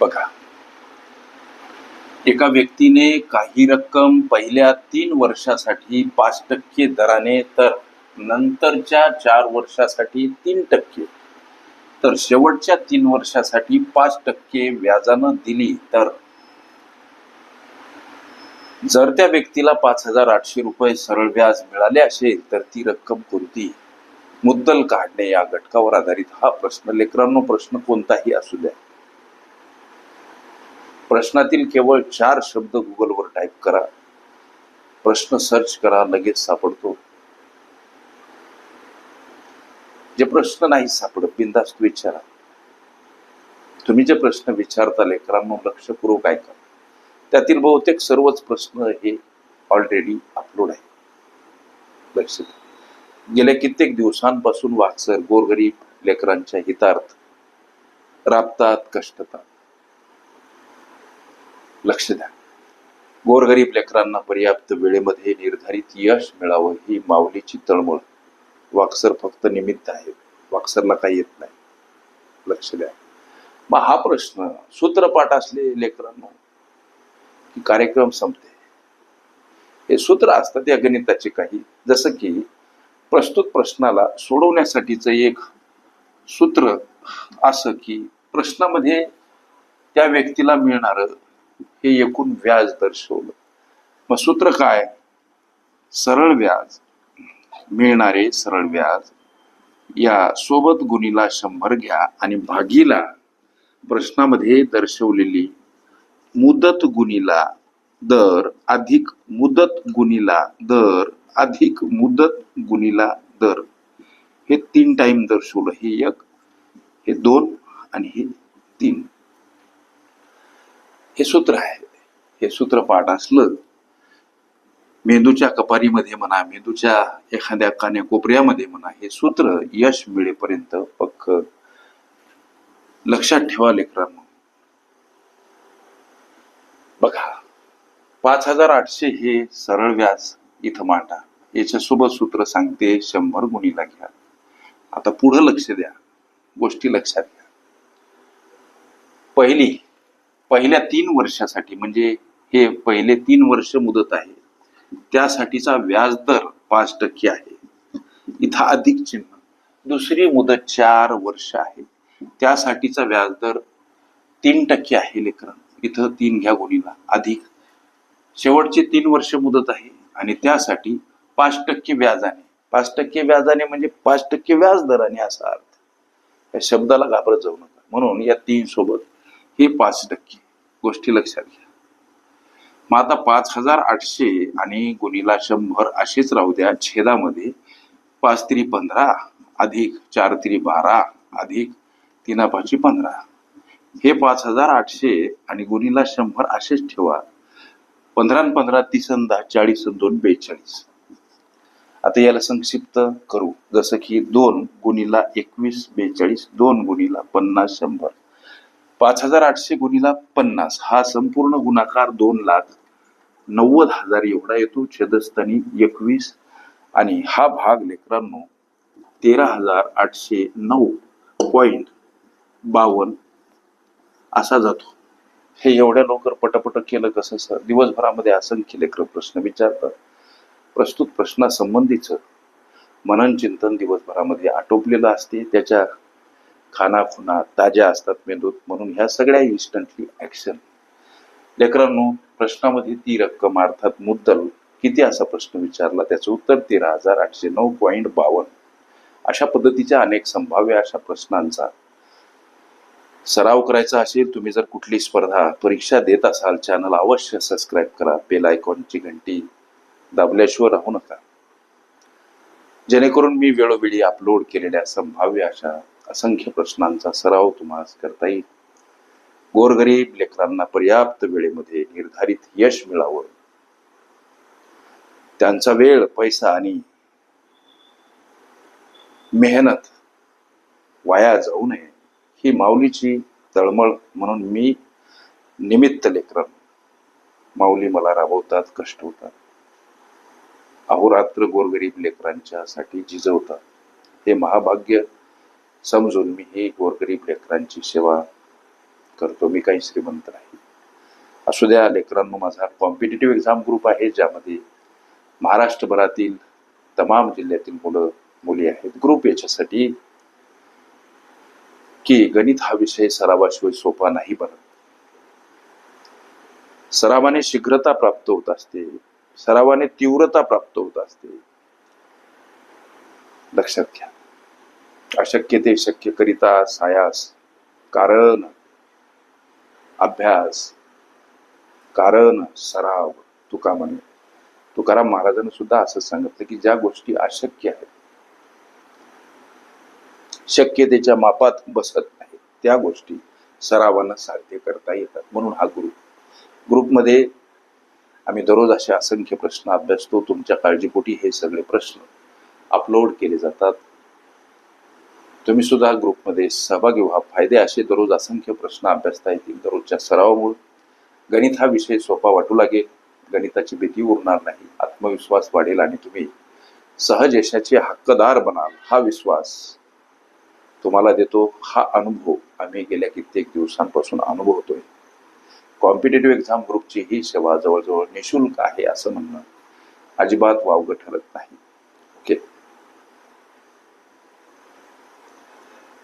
बघा. एका व्यक्तीने काही रक्कम पहिल्या तीन वर्षासाठी पाच टक्के दराने तर नंतरच्या चार वर्षासाठी तीन टक्के. तर शेवटच्या तीन वर्षासाठी पाच टक्के व्याजानं दिली तर? जर त्या व्यक्तीला पाच हजार आठशे रुपये सरळ व्याज मिळाले असेल तर ती रक्कम कोणती? मुद्दल काढणे या घटकावर आधारित हा प्रश्न. लेकरांनो प्रश्न कोणताही असू द्या. प्रश्नातील केवळ चार शब्द गुगलवर टाईप करा. प्रश्न सर्च करा लगेच सापडतो. जे प्रश्न नाही सापडत बिंदास्त विचारा. तुम्ही जे प्रश्न विचारता लेकरांनो लक्षपूर्वक ऐका. त्यातील बहुतेक सर्वच प्रश्न हे ऑलरेडी अपलोड आहे लक्ष गेल्या कित्येक दिवसांपासून वाचर गोरगरीब लेकरांच्या हितार्थ राबतात कष्टतात. लक्ष द्या. गोरगरीब लेकरांना पर्याप्त वेळेमध्ये निर्धारित यश मिळावं ही माऊलीची तळमळ. वाक्सर फक्त निमित्त आहे. वाक्सरला काही येत नाही. लक्ष द्या. मग हा प्रश्न सूत्रपाठ असले लेकरांना की कार्यक्रम संपते. हे सूत्र असतात या गणिताचे काही. जसं की प्रस्तुत प्रश्नाला सोडवण्यासाठीचं एक सूत्र असं की प्रश्नामध्ये त्या व्यक्तीला मिळणारं हे एकूण व्याज दर्शवलं. मग सूत्र काय? सरळ व्याज. मिळणारे सरळ व्याज. या सोबत गुणीला शंभर घ्या आणि भागीला प्रश्नामध्ये दर्शवलेली मुदत गुणीला दर अधिक मुदत गुणीला दर अधिक मुदत गुणीला दर. हे तीन टाइम दर्शवलं. हे एक हे दोन आणि हे तीन. हे सूत्र आहे. हे सूत्र पाठ असलं मेंदूच्या कपारीमध्ये म्हणा मेंदूच्या एखाद्या काने कोपऱ्यामध्ये म्हणा हे सूत्र यश मिळेपर्यंत पक्क लक्षात ठेवा लेकरांनो बघा पाच हजार आठशे हे सरळ व्याज इथं मांडा. याच्यासोबत सूत्र सांगते शंभर गुणीला घ्या. आता पुढं लक्ष द्या. गोष्टी लक्षात घ्या. पहिली पहिल्या तीन वर्षासाठी म्हणजे हे पहिले तीन वर्ष मुदत आहे त्यासाठीचा व्याजदर पाच टक्के आहे. इथं अधिक चिन्ह. दुसरी मुदत चार वर्ष आहे. त्यासाठीचा व्याजदर तीन टक्के आहे लेकरण इथं तीन घ्या गुणीला. अधिक. शेवटची तीन वर्ष मुदत आहे आणि त्यासाठी पाच टक्के व्याजाने पाच टक्के व्याजाने म्हणजे पाच टक्के व्याज दराने असा अर्थ. या शब्दाला घाबरत जाऊ नका. म्हणून या तीन सोबत हे पाच टक्के. गोष्टी लक्षात घ्या. मग आता पाच हजार आठशे आणि गुणीला शंभर असेच राहू द्या. छेदामध्ये पाच तरी पंधरा अधिक चार तरी बारा अधिक तीना पाची पंधरा. हे पाच हजार आठशे आणि गुणीला शंभर असेच ठेवा. पंधरा पंधरा तीस दहा चाळीस दोन बेचाळीस. आता याला संक्षिप्त करू. जसं की दोन गुणीला एकवीस बेचाळीस दोन गुणीला पन्नास शंभर. पाच हजार आठशे गुणीला पन्नास. हा संपूर्ण गुणाकार दोन लाख नव्वद हजार एवढा येतो. छेदस्थानी एकवीस. आणि हा भाग लेकरांनो तेरा हजार आठशे नऊ पॉईंट बावन्न असा जातो. हे एवढ्या लवकर पटपट केलं कसं सर? दिवसभरामध्ये असंख्य लेकर प्रश्न विचारतात. प्रस्तुत प्रश्नासंबंधीचं मनन चिंतन दिवसभरामध्ये आटोपलेलं असते. त्याच्या खानाखुना ताज्या असतात मेंदूत म्हणून ह्या सगळ्या इन्स्टंटली ऍक्शन लेकरांनो प्रश्नामध्ये ती रक्कम अर्थात मुद्दल किती असा प्रश्न विचारला? त्याचं उत्तर तेरा हजार आठशे नऊ पॉईंट बावन्न. अशा पद्धतीच्या अनेक संभाव्य अशा प्रश्नांचा सराव करायचा असेल तुम्ही जर कुठली स्पर्धा परीक्षा देत असाल चॅनल अवश्य सबस्क्राईब करा. बेल आयकॉनची घंटी दाबल्याशिवाय राहू नका. जेणेकरून मी वेळोवेळी अपलोड केलेल्या संभाव्य अशा असंख्य प्रश्नांचा सराव तुम्हाला करता येईल. गोरगरीब लेकरांना पर्याप्त वेळेमध्ये निर्धारित यश मिळावं. त्यांचा वेळ पैसा आणि मेहनत वाया जाऊ नये ही माऊलीची तळमळ म्हणून मी निमित्त लेकरं माऊली मला राबवतात कष्ट होतात अहोरात्र गोरगरीब लेकरांच्यासाठी जिजवतात झिजवतात. हे महाभाग्य समजून मी ही गोरगरीब लेकरांची सेवा करतो. मी काही श्रीमंत नाही. असू द्या लेकरांनो माझा कॉम्पिटेटिव्ह एक्झाम ग्रुप आहे ज्यामध्ये महाराष्ट्रभरातील तमाम जिल्ह्यातील मुलं मुली आहेत. ग्रुप याच्यासाठी की गणित हा विषय सरावाशिवाय सोपा नाही बनत. सरावाने शीघ्रता प्राप्त होत असते. सरावाने तीव्रता प्राप्त होत असते. लक्षात घ्या. अशक्य ते शक्य करिता सायास कारण अभ्यास कारण सराव तुका म्हणे. तुकाराम महाराजांनी सुद्धा असं सांगितलं की ज्या गोष्टी अशक्य आहेत शक्यतेच्या मापात बसत नाही त्या गोष्टी सरावानं साध्य करता येतात. म्हणून हा ग्रुप ग्रुपमध्ये आम्ही दररोज असे असंख्य प्रश्न अभ्यासतो तुमच्या काळजीपोटी हे सगळे प्रश्न अपलोड केले जातात. तुम्ही सुद्धा ग्रुपमध्ये सहभागी व्हा. फायदे असे दररोज असंख्य प्रश्न अभ्यासता येतील. दररोजच्या सरावामुळे गणित हा विषय सोपा वाटू लागेल. गणिताची भीती उरणार नाही. आत्मविश्वास वाढेल आणि तुम्ही सहज यशाचे हक्कदार बनाल. हा विश्वास तुम्हाला देतो. हा अनुभव आम्ही गेल्या कित्येक दिवसांपासून अनुभवतोय. कॉम्पिटेटिव्ह एक्झाम ग्रुपची ही सेवा जवळजवळ निशुल्क आहे असं म्हणणं अजिबात वावगं ठरत नाही.